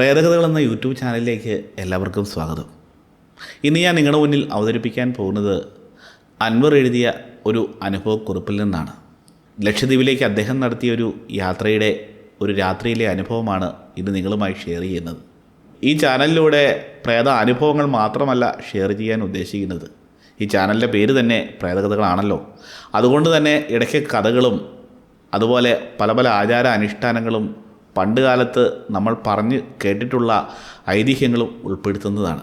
പ്രേതകഥകൾ എന്ന യൂട്യൂബ് ചാനലിലേക്ക് എല്ലാവർക്കും സ്വാഗതം. ഇന്ന് ഞാൻ നിങ്ങളുടെ മുന്നിൽ അവതരിപ്പിക്കാൻ പോകുന്നത് അൻവർ എഴുതിയ ഒരു അനുഭവക്കുറിപ്പിൽ നിന്നാണ്. ലക്ഷദ്വീപിലേക്ക് അദ്ദേഹം നടത്തിയ ഒരു യാത്രയുടെ ഒരു രാത്രിയിലെ അനുഭവമാണ് ഇന്ന് നിങ്ങളുമായി ഷെയർ ചെയ്യുന്നത്. ഈ ചാനലിലൂടെ പ്രേത അനുഭവങ്ങൾ മാത്രമല്ല ഷെയർ ചെയ്യാൻ ഉദ്ദേശിക്കുന്നത്. ഈ ചാനലിന്റെ പേര് തന്നെ പ്രേതകഥകളാണല്ലോ. അതുകൊണ്ട് തന്നെ ഇടയ്ക്ക് കഥകളും അതുപോലെ പല പല ആചാര അനുഷ്ഠാനങ്ങളും പണ്ട് കാലത്ത് നമ്മൾ പറഞ്ഞ് കേട്ടിട്ടുള്ള ഐതിഹ്യങ്ങളും ഉൾപ്പെടുത്തുന്നതാണ്.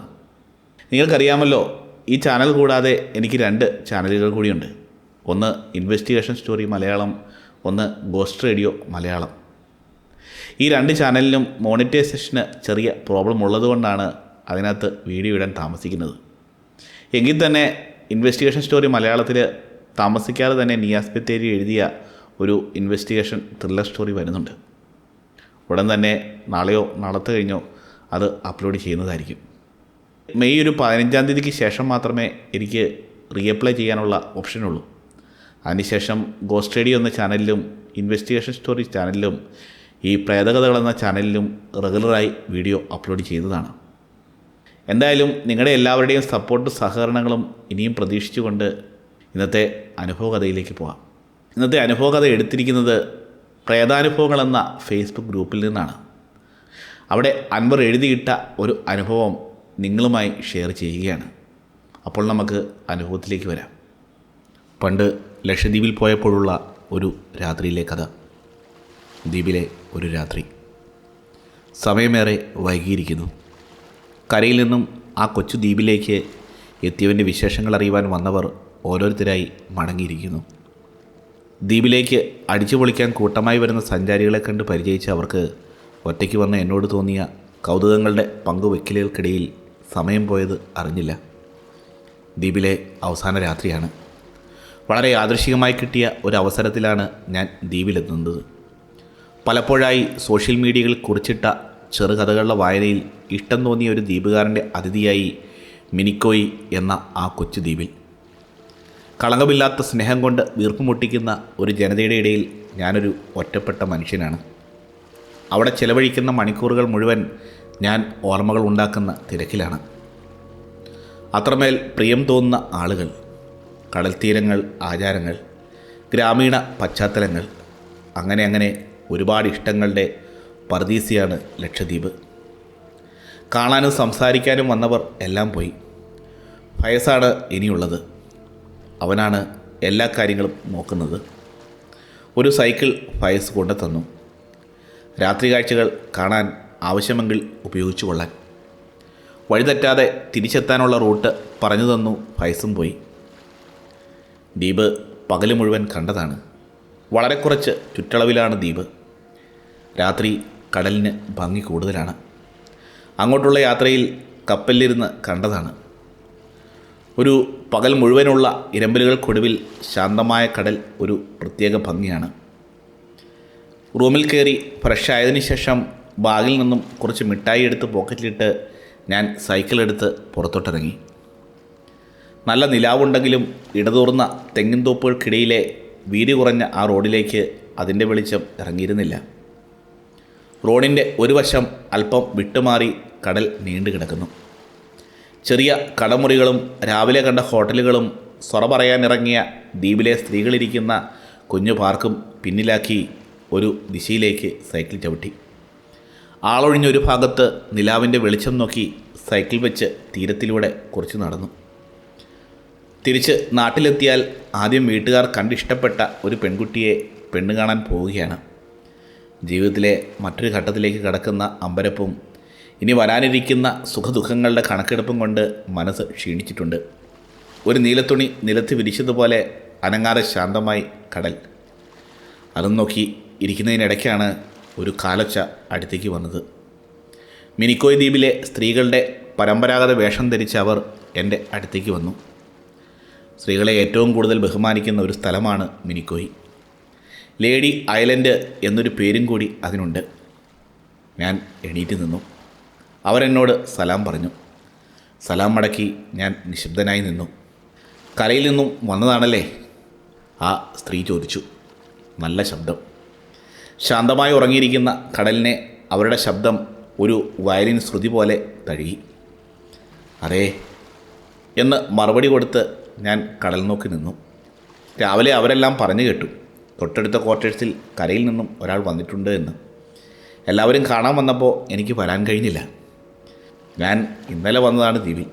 നിങ്ങൾക്കറിയാമല്ലോ ഈ ചാനൽ കൂടാതെ എനിക്ക് രണ്ട് ചാനലുകൾ കൂടിയുണ്ട്. ഒന്ന് ഇൻവെസ്റ്റിഗേഷൻ സ്റ്റോറി മലയാളം ഒന്ന് ഗോസ്റ്റ് റേഡിയോ മലയാളം. ഈ രണ്ട് ചാനലിനും മോണിറ്റൈസേഷന് ചെറിയ പ്രോബ്ലം ഉള്ളതുകൊണ്ടാണ് അതിനകത്ത് വീഡിയോ ഇടാൻ താമസിക്കുന്നത്. എങ്കിൽ തന്നെ ഇൻവെസ്റ്റിഗേഷൻ സ്റ്റോറി മലയാളത്തിൽ താമസിക്കാതെ തന്നെ നിയാസ് ബത്തേരി എഴുതിയ ഒരു ഇൻവെസ്റ്റിഗേഷൻ ത്രില്ലർ സ്റ്റോറി വരുന്നുണ്ട്. ഉടൻ തന്നെ നാളെയോ നാളത്തെ കഴിഞ്ഞോ അത് അപ്ലോഡ് ചെയ്യുന്നതായിരിക്കും. മെയ് ഒരു പതിനഞ്ചാം തീയതിക്ക് ശേഷം മാത്രമേ എനിക്ക് റീഅപ്ലൈ ചെയ്യാനുള്ള ഓപ്ഷനുള്ളൂ അതിനുശേഷം സ്റ്റഡി എന്ന ചാനലിലും ഇൻവെസ്റ്റിഗേഷൻ സ്റ്റോറി ചാനലിലും ഈ പ്രേതകഥകൾ എന്ന ചാനലിലും റെഗുലറായി വീഡിയോ അപ്ലോഡ് ചെയ്യുന്നതാണ് എന്തായാലും നിങ്ങളുടെ എല്ലാവരുടെയും സപ്പോർട്ട് സഹകരണങ്ങളും ഇനിയും പ്രതീക്ഷിച്ചുകൊണ്ട് ഇന്നത്തെ അനുഭവകഥയിലേക്ക് പോകാം ഇന്നത്തെ അനുഭവകഥ എടുത്തിരിക്കുന്നത് പ്രേതാനുഭവങ്ങൾ എന്ന ഫേസ്ബുക്ക് ഗ്രൂപ്പിൽ നിന്നാണ്. അവിടെ അൻവർ എഴുതിയിട്ട ഒരു അനുഭവം നിങ്ങളുമായി ഷെയർ ചെയ്യുകയാണ്. അപ്പോൾ നമുക്ക് അനുഭവത്തിലേക്ക് വരാം. പണ്ട് ലക്ഷദ്വീപിൽ പോയപ്പോഴുള്ള ഒരു രാത്രിയിലെ കഥ. ദ്വീപിലെ ഒരു രാത്രി. സമയമേറെ വൈകിയിരിക്കുന്നു. കരയിൽ നിന്നും ആ കൊച്ചു ദ്വീപിലേക്ക് എത്തിയവന്റെ വിശേഷങ്ങൾ അറിയുവാൻ വന്നവർ ഓരോരുത്തരായി മടങ്ങിയിരിക്കുന്നു. ദ്വീപിലേക്ക് അടിച്ചു പൊളിക്കാൻ കൂട്ടമായി വരുന്ന സഞ്ചാരികളെ കണ്ട് പരിചയിച്ച അവർക്ക് ഒറ്റയ്ക്ക് വന്ന എന്നോട് തോന്നിയ കൗതുകങ്ങളുടെ പങ്കുവെക്കലുകൾക്കിടയിൽ സമയം പോയത് അറിഞ്ഞില്ല. ദ്വീപിലെ അവസാന രാത്രിയാണ്. വളരെ യാദൃശികമായി കിട്ടിയ ഒരു അവസരത്തിലാണ് ഞാൻ ദ്വീപിലെത്തുന്നത്. പലപ്പോഴായി സോഷ്യൽ മീഡിയകളിൽ കുറിച്ചിട്ട ചെറുകഥകളുടെ വായനയിൽ ഇഷ്ടം തോന്നിയ ഒരു ദ്വീപുകാരന്റെ അതിഥിയായി മിനിക്കോയി എന്ന ആ കൊച്ചു ദ്വീപിൽ. കളങ്കമില്ലാത്ത സ്നേഹം കൊണ്ട് വീർപ്പുമുട്ടിക്കുന്ന ഒരു ജനതയുടെ ഇടയിൽ ഞാനൊരു ഒറ്റപ്പെട്ട മനുഷ്യനാണ്. അവിടെ ചെലവഴിക്കുന്ന മണിക്കൂറുകൾ മുഴുവൻ ഞാൻ ഓർമ്മകൾ ഉണ്ടാക്കുന്ന തിരക്കിലാണ്. അത്രമേൽ പ്രിയം തോന്നുന്ന ആളുകൾ കടൽത്തീരങ്ങൾ ആചാരങ്ങൾ ഗ്രാമീണ പശ്ചാത്തലങ്ങൾ അങ്ങനെ അങ്ങനെ ഒരുപാട് ഇഷ്ടങ്ങളുടെ പർദീസിയാണ് ലക്ഷദ്വീപ്. കാണാനും സംസാരിക്കാനും വന്നവർ എല്ലാം പോയി. ഫയസാണ് ഇനിയുള്ളത്. അവനാണ് എല്ലാ കാര്യങ്ങളും നോക്കുന്നത്. ഒരു സൈക്കിൾ ഫയസ് കൊണ്ടു തന്നു. രാത്രി കാഴ്ചകൾ കാണാൻ ആവശ്യമെങ്കിൽ ഉപയോഗിച്ചു കൊള്ളാൻ. വഴിതെറ്റാതെ തിരിച്ചെത്താനുള്ള റൂട്ട് പറഞ്ഞു തന്നു ഫയസും പോയി. ദ്വീപ് പകൽ മുഴുവൻ കണ്ടതാണ്. വളരെ കുറച്ച് ചുറ്റളവിലാണ് ദ്വീപ് രാത്രി കടലിന് ഭംഗി കൂടുതലാണ്. അങ്ങോട്ടുള്ള യാത്രയിൽ കപ്പലിലിരുന്ന് കണ്ടതാണ്. ഒരു പകൽ മുഴുവനുള്ള ഇരമ്പലുകൾക്കൊടുവിൽ ശാന്തമായ കടൽ ഒരു പ്രത്യേക ഭംഗിയാണ്. റൂമിൽ കയറി ഫ്രഷ് ആയതിനു ശേഷം ബാഗിൽ നിന്നും കുറച്ച് മിഠായി എടുത്ത് പോക്കറ്റിലിട്ട് ഞാൻ സൈക്കിൾ എടുത്ത് പുറത്തോട്ടിറങ്ങി. നല്ല നിലാവുണ്ടെങ്കിലും ഇടതൂർന്ന തെങ്ങിൻ തോപ്പുകൾക്കിടയിലെ വീതി കുറഞ്ഞ ആ റോഡിലേക്ക് അതിന്റെ വെളിച്ചം ഇറങ്ങിയിരുന്നില്ല. റോഡിന്റെ ഒരു വശം അല്പം വിട്ടുമാറി കടൽ നീണ്ടു കിടക്കുന്നു ചെറിയ കടമുറികളും രാവിലെ കണ്ട ഹോട്ടലുകളും സൊറ പറയാനിറങ്ങിയ ദ്വീപിലെ സ്ത്രീകളിരിക്കുന്ന കുഞ്ഞു പാർക്കും പിന്നിലാക്കി ഒരു ദിശയിലേക്ക് സൈക്കിൾ ചവിട്ടി. ആളൊഴിഞ്ഞൊരു ഭാഗത്ത് നിലാവിന്റെ വെളിച്ചം നോക്കി സൈക്കിൾ വെച്ച് തീരത്തിലൂടെ കുറച്ച് നടന്നു. തിരിച്ച് നാട്ടിലെത്തിയാൽ ആദ്യം വീട്ടുകാർ കണ്ടിഷ്ടപ്പെട്ട ഒരു പെൺകുട്ടിയെ പെണ്ണ് കാണാൻ പോവുകയാണ്. ജീവിതത്തിലെ മറ്റൊരു ഘട്ടത്തിലേക്ക് കടക്കുന്ന അമ്പരപ്പും ഇനി വരാനിരിക്കുന്ന സുഖദുഃഖങ്ങളുടെ കണക്കെടുപ്പും കൊണ്ട് മനസ്സ് ക്ഷീണിച്ചിട്ടുണ്ട്. ഒരു നീലത്തുണി നിലത്ത് വിരിച്ചതുപോലെ അനങ്ങാതെ ശാന്തമായി കടൽ. അതും നോക്കി ഇരിക്കുന്നതിനിടയ്ക്കാണ് ഒരു കാലച്ച അടുത്തേക്ക് വന്നത്. മിനിക്കോയ് ദ്വീപിലെ സ്ത്രീകളുടെ പരമ്പരാഗത വേഷം ധരിച്ച അവർ എന്റെ അടുത്തേക്ക് വന്നു. സ്ത്രീകളെ ഏറ്റവും കൂടുതൽ ബഹുമാനിക്കുന്ന ഒരു സ്ഥലമാണ് മിനിക്കോയ്. ലേഡി ഐലൻഡ് എന്നൊരു പേരും കൂടി അതിനുണ്ട്. ഞാൻ എണീറ്റ് നിന്നു. അവരെന്നോട് സലാം പറഞ്ഞു. സലാം മടക്കി ഞാൻ നിശബ്ദനായി നിന്നു. കരയിൽ നിന്നും വന്നതാണല്ലേ? ആ സ്ത്രീ ചോദിച്ചു. നല്ല ശബ്ദം. ശാന്തമായി ഉറങ്ങിയിരിക്കുന്ന കടലിനെ അവരുടെ ശബ്ദം ഒരു വയലിൻ ശ്രുതി പോലെ തഴുകി. അതെ എന്ന് മറുപടി കൊടുത്ത് ഞാൻ കടൽ നോക്കി നിന്നു. രാവിലെ അവരെല്ലാം പറഞ്ഞു കേട്ടു. തൊട്ടടുത്ത ക്വാർട്ടേഴ്സിൽ കരയിൽ നിന്നും ഒരാൾ വന്നിട്ടുണ്ട് എന്ന്. എല്ലാവരും കാണാൻ വന്നപ്പോൾ എനിക്ക് വരാൻ കഴിഞ്ഞില്ല. ഞാൻ ഇന്നലെ വന്നതാണ് ദ്വീപിൽ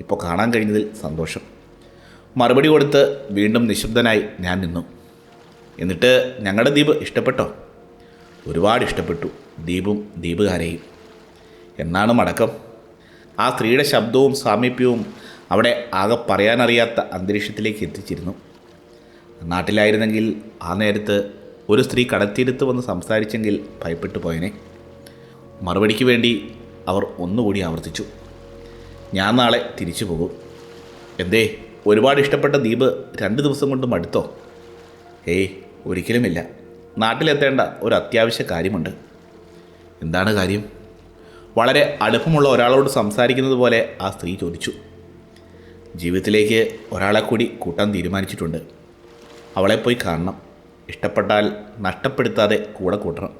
ഇപ്പോൾ കാണാൻ കഴിഞ്ഞതിൽ സന്തോഷം. മറുപടി കൊടുത്ത് വീണ്ടും നിശബ്ദനായി ഞാൻ നിന്നു. എന്നിട്ട് ഞങ്ങളുടെ ദ്വീപ് ഇഷ്ടപ്പെട്ടോ? ഒരുപാട് ഇഷ്ടപ്പെട്ടു ദ്വീപും ദ്വീപുകാരെയും എന്നാണ് മടക്കം. ആ സ്ത്രീയുടെ ശബ്ദവും സാമീപ്യവും അവിടെ ആകെ പറയാനറിയാത്ത അന്തരീക്ഷത്തിലേക്ക് എത്തിച്ചിരുന്നു. നാട്ടിലായിരുന്നെങ്കിൽ ആ നേരത്ത് ഒരു സ്ത്രീ കടത്തിയെടുത്ത് വന്ന് സംസാരിച്ചെങ്കിൽ ഭയപ്പെട്ടു പോയനെ. മറുപടിക്ക് വേണ്ടി അവർ ഒന്നുകൂടി ആവർത്തിച്ചു. ഞാൻ നാളെ തിരിച്ചു പോകും. എന്തേ ഒരുപാട് ഇഷ്ടപ്പെട്ട ദ്വീപ് രണ്ട് ദിവസം കൊണ്ട് മടുത്തോ ഏയ് ഒരിക്കലുമില്ല. നാട്ടിലെത്തേണ്ട ഒരു അത്യാവശ്യ കാര്യമുണ്ട്. എന്താണ് കാര്യം? വളരെ അടുപ്പമുള്ള ഒരാളോട് സംസാരിക്കുന്നത് പോലെ ആ സ്ത്രീ ചോദിച്ചു. ജീവിതത്തിലേക്ക് ഒരാളെ കൂടി കൂട്ടാൻ തീരുമാനിച്ചിട്ടുണ്ട്. അവളെ പോയി കാണണം. ഇഷ്ടപ്പെട്ടാൽ നഷ്ടപ്പെടുത്താതെ കൂടെ കൂട്ടണം.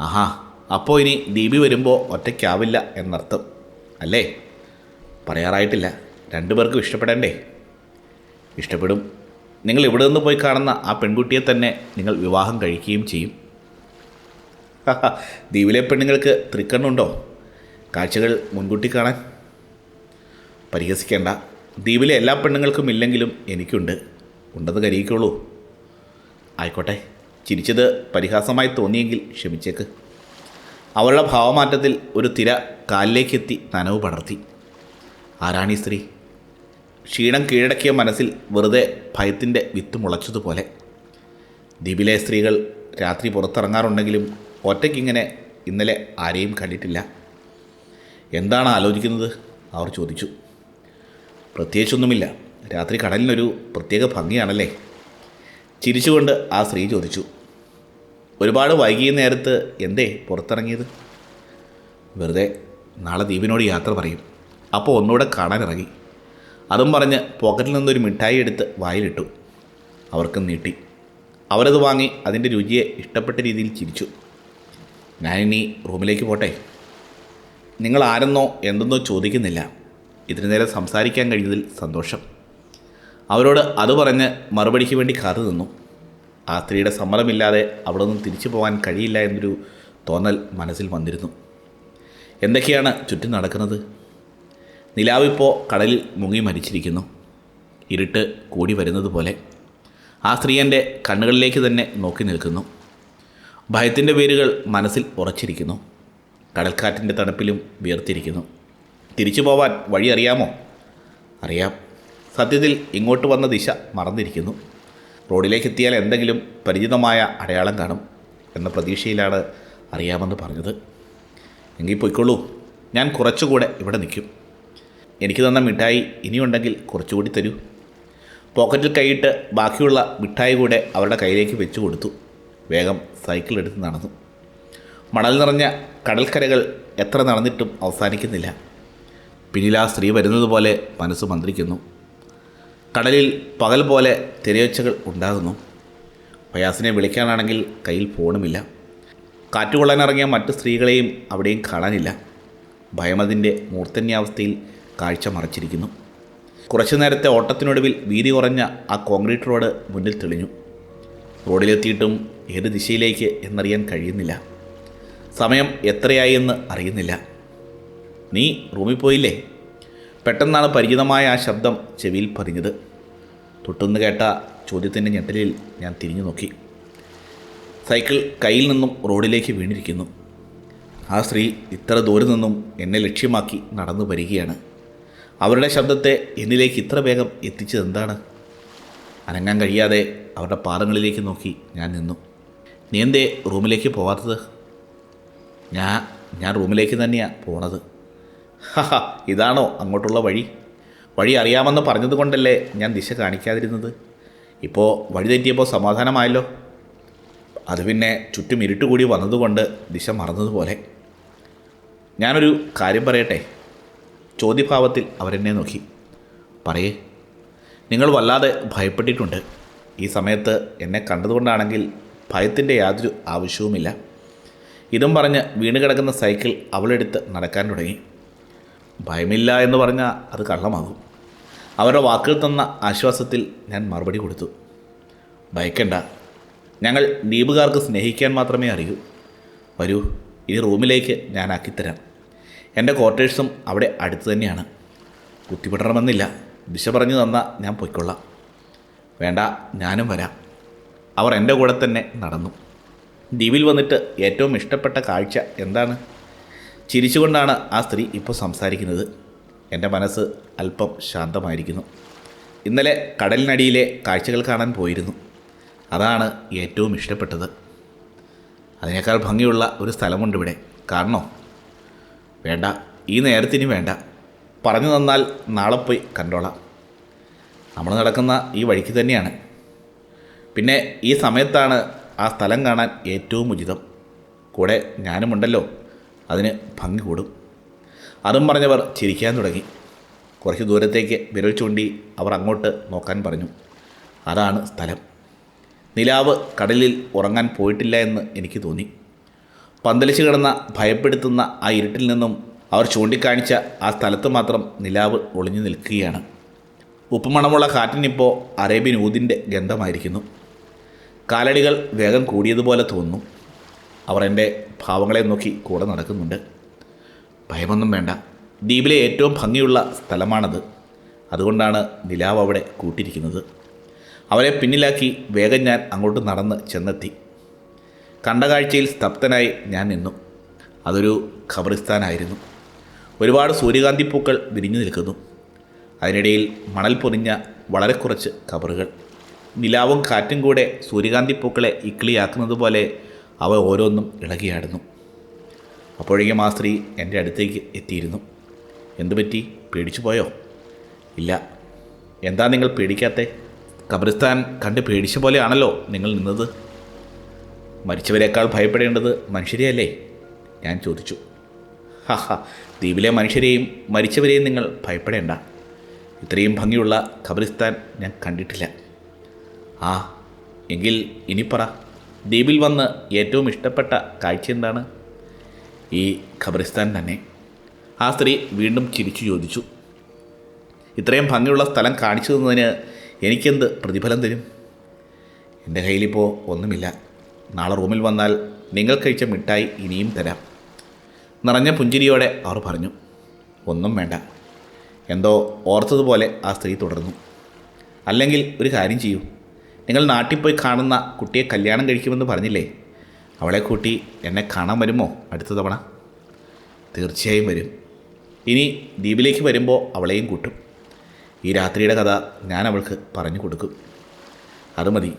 ആഹാ അപ്പോൾ ഇനി ദീപി വരുമ്പോൾ ഒറ്റയ്ക്കാവില്ല എന്നർത്ഥം. അല്ലേ? പറയാറായിട്ടില്ല. രണ്ടു പേർക്കും ഇഷ്ടപ്പെടേണ്ടേ? ഇഷ്ടപ്പെടും. നിങ്ങൾ ഇവിടെ നിന്ന് പോയി കാണുന്ന ആ പെൺകുട്ടിയെ തന്നെ നിങ്ങൾ വിവാഹം കഴിക്കുകയും ചെയ്യും. ദ്വീപിലെ പെണ്ണുങ്ങൾക്ക് തൃക്കണ്ണുണ്ടോ? കാഴ്ചകൾ മുൻകൂട്ടി കാണാൻ? പരിഹസിക്കേണ്ട. ദ്വീപിലെ എല്ലാ പെണ്ണുങ്ങൾക്കും ഇല്ലെങ്കിലും എനിക്കുണ്ട്. ഉണ്ടെന്ന് കരുതിക്കോളൂ. ആയിക്കോട്ടെ. ചിരിച്ചത് പരിഹാസമായി തോന്നിയെങ്കിൽ ക്ഷമിച്ചേക്ക്. അവളുടെ ഭാവമാറ്റത്തിൽ ഒരു തിര കാലിലേക്കെത്തി നനവ് പടർത്തി. ആരാണീ സ്ത്രീ ക്ഷീണം കീഴടക്കിയ മനസ്സിൽ വെറുതെ ഭയത്തിന്റെ വിത്ത് മുളച്ചതുപോലെ. ദ്വീപിലെ സ്ത്രീകൾ രാത്രി പുറത്തിറങ്ങാറുണ്ടെങ്കിലും ഒറ്റയ്ക്കിങ്ങനെ ഇന്നലെ ആരെയും കണ്ടിട്ടില്ല. എന്താണ് ആലോചിക്കുന്നത്? അവർ ചോദിച്ചു. പ്രത്യേകിച്ചൊന്നുമില്ല. രാത്രി കടലിനൊരു പ്രത്യേക ഭംഗിയാണല്ലേ? ചിരിച്ചുകൊണ്ട് ആ സ്ത്രീ ചോദിച്ചു. ഒരുപാട് വൈകിയ നേരത്ത് എന്തേ പുറത്തിറങ്ങിയത്? വെറുതെ നാളെ ദ്വീപിനോട് യാത്ര പറയും. അപ്പോൾ ഒന്നുകൂടെ കാണാനിറങ്ങി അതും പറഞ്ഞ് പോക്കറ്റിൽ നിന്നൊരു മിഠായി എടുത്ത് വായിലിട്ടു. അവർക്ക് നീട്ടി. അവരത് വാങ്ങി അതിന്റെ രുചിയെ ഇഷ്ടപ്പെട്ട രീതിയിൽ ചിരിച്ചു. ഞാനിനി റൂമിലേക്ക് പോട്ടെ? നിങ്ങൾ ആരെന്നോ എന്തെന്നോ ചോദിക്കുന്നില്ല. ഇതിനു നേരം സംസാരിക്കാൻ കഴിഞ്ഞതിൽ സന്തോഷം. അവരോട് അത് പറഞ്ഞ് മറുപടിക്ക് വേണ്ടി കാത്തു നിന്നു. ആ സ്ത്രീയുടെ സമ്മതമില്ലാതെ അവിടെ നിന്നും തിരിച്ചു പോകാൻ കഴിയില്ല എന്നൊരു തോന്നൽ മനസ്സിൽ വന്നിരുന്നു. എന്തൊക്കെയാണ് ചുറ്റും നടക്കുന്നത്? നിലാവിപ്പോൾ കടലിൽ മുങ്ങി മരിച്ചിരിക്കുന്നു. ഇരുട്ട് കൂടി വരുന്നത് പോലെ ആ സ്ത്രീ എന്റെ കണ്ണുകളിലേക്ക് തന്നെ നോക്കി നിൽക്കുന്നു. ഭയത്തിന്റെ പേരുകൾ മനസ്സിൽ ഉറച്ചിരിക്കുന്നു. കടൽക്കാറ്റിന്റെ തണുപ്പിലും വിയർത്തിരിക്കുന്നു. തിരിച്ചു പോവാൻ വഴി അറിയാമോ അറിയാം. സത്യത്തിൽ ഇങ്ങോട്ട് വന്ന ദിശ മറന്നിരിക്കുന്നു. റോഡിലേക്ക് എത്തിയാൽ എന്തെങ്കിലും പരിചിതമായ അടയാളം കാണും എന്ന പ്രതീക്ഷയിലാണ് അറിയാമെന്ന് പറഞ്ഞത്. എങ്കിൽ പൊയ്ക്കൊള്ളൂ. ഞാൻ കുറച്ചുകൂടെ ഇവിടെ നിൽക്കും. എനിക്ക് തന്ന മിഠായി ഇനിയുണ്ടെങ്കിൽ കുറച്ചുകൂടി തരൂ. പോക്കറ്റിൽ കൈയിട്ട് ബാക്കിയുള്ള മിഠായി കൂടെ അവരുടെ കയ്യിലേക്ക് വെച്ചു കൊടുത്തു. വേഗം സൈക്കിൾ എടുത്ത് നടന്നു. മണൽ നിറഞ്ഞ കടൽക്കരകൾ എത്ര നടന്നിട്ടും അവസാനിക്കുന്നില്ല. പിന്നിലാ സ്ത്രീ വരുന്നത് പോലെ മനസ്സ് മന്ത്രിക്കുന്നു. കടലിൽ പകൽ പോലെ തിരയൊച്ചകൾ ഉണ്ടാകുന്നു. ഫയാസിനെ വിളിക്കാനാണെങ്കിൽ കയ്യിൽ ഫോണുമില്ല. കാറ്റുകൊള്ളാനിറങ്ങിയ മറ്റ് സ്ത്രീകളെയും അവിടെയും കാണാനില്ല. ഭയമതിന്റെ മൂർധന്യാവസ്ഥയിൽ കാഴ്ച മറച്ചിരിക്കുന്നു. കുറച്ചു നേരത്തെ ഓട്ടത്തിനൊടുവിൽ വീതി കുറഞ്ഞ ആ കോൺക്രീറ്റ് റോഡ് മുന്നിൽ തെളിഞ്ഞു. റോഡിലെത്തിയിട്ടും ഏത് ദിശയിലേക്ക് എന്നറിയാൻ കഴിയുന്നില്ല. സമയം എത്രയായി എന്ന് അറിയുന്നില്ല. നീ റൂമിൽ പോയില്ലേ? പെട്ടെന്നാണ് പരിചിതമായ ആ ശബ്ദം ചെവിയിൽ പതിഞ്ഞത്. തൊട്ടൊന്ന് കേട്ട ചോദ്യത്തിന്റെ ഞെട്ടലിൽ ഞാൻ തിരിഞ്ഞു നോക്കി. സൈക്കിൾ കയ്യിൽ നിന്നും റോഡിലേക്ക് വീണിരിക്കുന്നു. ആ സ്ത്രീ ഇത്ര ദൂരെ നിന്നും എന്നെ ലക്ഷ്യമാക്കി നടന്നു വരികയാണ്. അവരുടെ ശബ്ദത്തെ എന്നിലേക്ക് ഇത്ര വേഗം എത്തിച്ചത് എന്താണ്? അനങ്ങാൻ കഴിയാതെ അവരുടെ പാദങ്ങളിലേക്ക് നോക്കി ഞാൻ നിന്നു. നീ എന്തേ റൂമിലേക്ക് പോകാത്തത് ഞാൻ ഞാൻ റൂമിലേക്ക് തന്നെയാണ് പോണത്. ഹഹ ഇതാണോ അങ്ങോട്ടുള്ള വഴി? വഴി അറിയാമെന്ന് പറഞ്ഞതുകൊണ്ടല്ലേ ഞാൻ ദിശ കാണിക്കാതിരുന്നത്? ഇപ്പോൾ വഴി തെറ്റിയപ്പോൾ സമാധാനമായല്ലോ. അത് പിന്നെ ചുറ്റും ഇരുട്ട് കൂടി വന്നതുകൊണ്ട് ദിശ മറന്നതുപോലെ. ഞാനൊരു കാര്യം പറയട്ടെ? ചോദ്യഭാവത്തിൽ അവരെന്നെ നോക്കി. പറയേ നിങ്ങൾ വല്ലാതെ ഭയപ്പെട്ടിട്ടുണ്ട്. ഈ സമയത്ത് എന്നെ കണ്ടതുകൊണ്ടാണെങ്കിൽ ഭയത്തിന്റെ യാതൊരു ആവശ്യവുമില്ല. ഇതും പറഞ്ഞ് വീണ് കിടക്കുന്ന സൈക്കിൾ അവളെടുത്ത് നടക്കാൻ തുടങ്ങി. ഭയമില്ല എന്ന് പറഞ്ഞാൽ അത് കള്ളമാകും. അവരുടെ വാക്കുകൾ തന്ന ആശ്വാസത്തിൽ ഞാൻ മറുപടി കൊടുത്തു. ഭയക്കണ്ട. ഞങ്ങൾ ദ്വീപുകാർക്ക് സ്നേഹിക്കാൻ മാത്രമേ അറിയൂ. വരൂ ഈ റൂമിലേക്ക് ഞാൻ ആക്കിത്തരാം. എന്റെ ക്വാർട്ടേഴ്സും അവിടെ അടുത്ത് തന്നെയാണ്. കുത്തിപ്പെടണമെന്നില്ല. ദിശ പറഞ്ഞു തന്നാൽ ഞാൻ പൊയ്ക്കൊള്ളാം. വേണ്ട ഞാനും വരാം. അവർ എന്റെ കൂടെ തന്നെ നടന്നു. ദ്വീപിൽ വന്നിട്ട് ഏറ്റവും ഇഷ്ടപ്പെട്ട കാഴ്ച എന്താണ്? ചിരിച്ചുകൊണ്ടാണ് ആ സ്ത്രീ ഇപ്പോൾ സംസാരിക്കുന്നത്. എന്റെ മനസ്സ് അല്പം ശാന്തമായിരിക്കുന്നു. ഇന്നലെ കടലിനടിയിലെ കാഴ്ചകൾ കാണാൻ പോയിരുന്നു. അതാണ് ഏറ്റവും ഇഷ്ടപ്പെട്ടത്. അതിനേക്കാൾ ഭംഗിയുള്ള ഒരു സ്ഥലമുണ്ട് ഇവിടെ. കാണണോ വേണ്ട. ഈ നേരത്തിന് വേണ്ട. പറഞ്ഞു തന്നാൽ നാളെ പോയി കണ്ടോളാം. നമ്മൾ നടക്കുന്ന ഈ വഴിക്ക് തന്നെയാണ്. പിന്നെ ഈ സമയത്താണ് ആ സ്ഥലം കാണാൻ ഏറ്റവും ഉചിതം. കൂടെ ഞാനുമുണ്ടല്ലോ. അതിന് ഭംഗി കൂടും. അതും പറഞ്ഞവർ ചിരിക്കാൻ തുടങ്ങി. കുറച്ച് ദൂരത്തേക്ക് വിരൽ ചൂണ്ടി അവർ അങ്ങോട്ട് നോക്കാൻ പറഞ്ഞു. അതാണ് സ്ഥലം. നിലാവ് കടലിൽ ഉറങ്ങാൻ പോയിട്ടില്ല എന്ന് എനിക്ക് തോന്നി. പന്തലിച്ച് കിടന്ന ഭയപ്പെടുത്തുന്ന ആ ഇരുട്ടിൽ നിന്നും അവർ ചൂണ്ടിക്കാണിച്ച ആ സ്ഥലത്ത് മാത്രം നിലാവ് ഒളിഞ്ഞു നിൽക്കുകയാണ്. ഉപ്പുമണമുള്ള കാറ്റിനിപ്പോൾ അറേബ്യൻ ഊതിന്റെ ഗന്ധമായിരിക്കുന്നു. കാലടികൾ വേഗം കൂടിയതുപോലെ തോന്നുന്നു. അവർ എന്റെ ഭാവങ്ങളെ നോക്കി കൂടെ നടക്കുന്നുണ്ട്. ഭയമൊന്നും വേണ്ട. ദ്വീപിലെ ഏറ്റവും ഭംഗിയുള്ള സ്ഥലമാണത്. അതുകൊണ്ടാണ് നിലാവ് അവിടെ കൂട്ടിയിരിക്കുന്നത്. അവരെ പിന്നിലാക്കി വേഗം ഞാൻ അങ്ങോട്ട് നടന്ന് ചെന്നെത്തി. കണ്ട കാഴ്ചയിൽ സ്തബ്ധനായി ഞാൻ നിന്നു. അതൊരു ഖബറിസ്ഥാനായിരുന്നു. ഒരുപാട് സൂര്യകാന്തി പൂക്കൾ വിരിഞ്ഞു നിൽക്കുന്നു. അതിനിടയിൽ മണൽ പൊതിഞ്ഞ വളരെ കുറച്ച് കബറുകൾ. നിലാവും കാറ്റും കൂടെ സൂര്യകാന്തി പൂക്കളെ ഇക്കിളിയാക്കുന്നത് പോലെ അവ ഓരോന്നും ഇളകിയാടുന്നു. അപ്പോഴേക്കും ആ സ്ത്രീ എന്റെ അടുത്തേക്ക് എത്തിയിരുന്നു. എന്തു പറ്റി? പേടിച്ചു പോയോ? ഇല്ല. എന്താ നിങ്ങൾ പേടിക്കാത്തെ? കബ്രിസ്ഥാൻ കണ്ട് പേടിച്ച പോലെയാണല്ലോ നിങ്ങൾ നിന്നത്. മരിച്ചവരെക്കാൾ ഭയപ്പെടേണ്ടത് മനുഷ്യരെയല്ലേ? ഞാൻ ചോദിച്ചു. ഹാ ദ്വീപിലെ മനുഷ്യരെയും മരിച്ചവരെയും നിങ്ങൾ ഭയപ്പെടേണ്ട. ഇത്രയും ഭംഗിയുള്ള ഖബറിസ്ഥാൻ ഞാൻ കണ്ടിട്ടില്ല. ആ എങ്കിൽ ഇനി പറ. ദ്വീപിൽ വന്ന് ഏറ്റവും ഇഷ്ടപ്പെട്ട കാഴ്ച എന്താണ്? ഈ ഖബറിസ്ഥാൻ തന്നെ. ആ സ്ത്രീ വീണ്ടും ചിരിച്ചു ചോദിച്ചു. ഇത്രയും ഭംഗിയുള്ള സ്ഥലം കാണിച്ചു തന്നതിന് എനിക്കെന്ത് പ്രതിഫലം തരും? എന്റെ കയ്യിലിപ്പോൾ ഒന്നുമില്ല. നാളെ റൂമിൽ വന്നാൽ നിങ്ങൾ കഴിച്ച മിഠായി ഇനിയും തരാം. നിറഞ്ഞ പുഞ്ചിരിയോടെ അവർ പറഞ്ഞു ഒന്നും വേണ്ട. എന്തോ ഓർത്തതുപോലെ ആ സ്ത്രീ തുടർന്നു. അല്ലെങ്കിൽ ഒരു കാര്യം ചെയ്യൂ. നിങ്ങൾ നാട്ടിൽ പോയി കാണുന്ന കുട്ടിയെ കല്യാണം കഴിക്കുമെന്ന് പറഞ്ഞില്ലേ? അവളെ കൂട്ടി എന്നെ കാണാൻ വരുമോ അടുത്ത തവണ? തീർച്ചയായും വരും. ഇനി ദ്വീപിലേക്ക് വരുമ്പോൾ അവളെയും കൂട്ടും. ഈ രാത്രിയുടെ കഥ ഞാൻ അവൾക്ക് പറഞ്ഞു കൊടുക്കും. അത് മതി.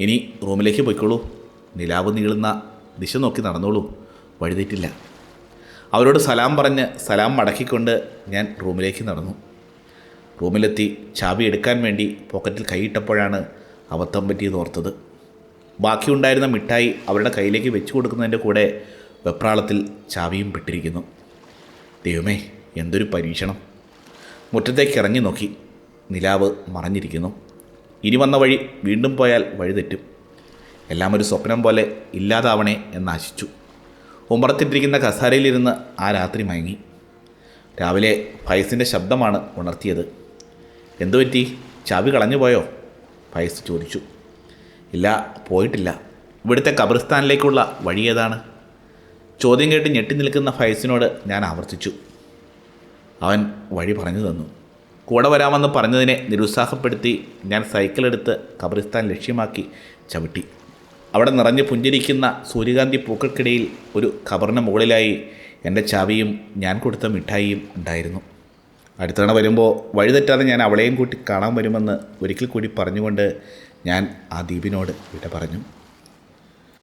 ഇനി റൂമിലേക്ക് പോയിക്കോളൂ. നിലാവ് നീളുന്ന ദിശ നോക്കി നടന്നോളൂ. വഴിതെറ്റില്ല. അവരോട് സലാം പറഞ്ഞ് സലാം മടക്കിക്കൊണ്ട് ഞാൻ റൂമിലേക്ക് നടന്നു. റൂമിലെത്തി ചാവി എടുക്കാൻ വേണ്ടി പോക്കറ്റിൽ കൈയിട്ടപ്പോഴാണ് അബദ്ധം പറ്റിയത് ഓർത്തത്. ബാക്കിയുണ്ടായിരുന്ന മിഠായി അവരുടെ കയ്യിലേക്ക് വെച്ചു കൊടുക്കുന്നതിന്റെ കൂടെ വെപ്രാളത്തിൽ ചാവിയും പെട്ടിരിക്കുന്നു. ദൈവമേ എന്തൊരു പരീക്ഷണം. മുറ്റത്തേക്ക് ഇറങ്ങി നോക്കി. നിലാവ് മറഞ്ഞിരിക്കുന്നു. ഇനി വന്ന വഴി വീണ്ടും പോയാൽ വഴി തെറ്റും. എല്ലാം ഒരു സ്വപ്നം പോലെ ഇല്ലാതാവണേ എന്നാശിച്ചു ഉമ്പറത്തിട്ടിരിക്കുന്ന കസാരയിലിരുന്ന് ആ രാത്രി മയങ്ങി. രാവിലെ ഫൈസിന്റെ ശബ്ദമാണ് ഉണർത്തിയത്. എന്തു പറ്റി ചാവി കളഞ്ഞു പോയോ ഫൈസ് ചോദിച്ചു. ഇല്ല പോയിട്ടില്ല. ഇവിടുത്തെ കബറിസ്ഥാനിലേക്കുള്ള വഴി ഏതാണ്? ചോദ്യം കേട്ട് ഞെട്ടി നിൽക്കുന്ന ഫൈസിനോട് ഞാൻ ആവർത്തിച്ചു. അവൻ വഴി പറഞ്ഞു തന്നു. കൂടെ വരാമെന്ന് പറഞ്ഞതിനെ നിരുത്സാഹപ്പെടുത്തി ഞാൻ സൈക്കിളെടുത്ത് കബറിസ്ഥാൻ ലക്ഷ്യമാക്കി ചവിട്ടി. അവിടെ നിറഞ്ഞു പുഞ്ചിരിക്കുന്ന സൂര്യകാന്തി പൂക്കൾക്കിടയിൽ ഒരു ഖബറിന് മുകളിലായി എന്റെ ചാവിയും ഞാൻ കൊടുത്ത മിഠായിയും ഉണ്ടായിരുന്നു. അടുത്ത തവണ വരുമ്പോൾ വഴിതെറ്റാതെ ഞാൻ അവളെയും കൂട്ടി കാണാൻ വരുമെന്ന് ഒരിക്കൽ കൂടി പറഞ്ഞുകൊണ്ട് ഞാൻ ആ ദ്വീപിനോട് വിട പറഞ്ഞു.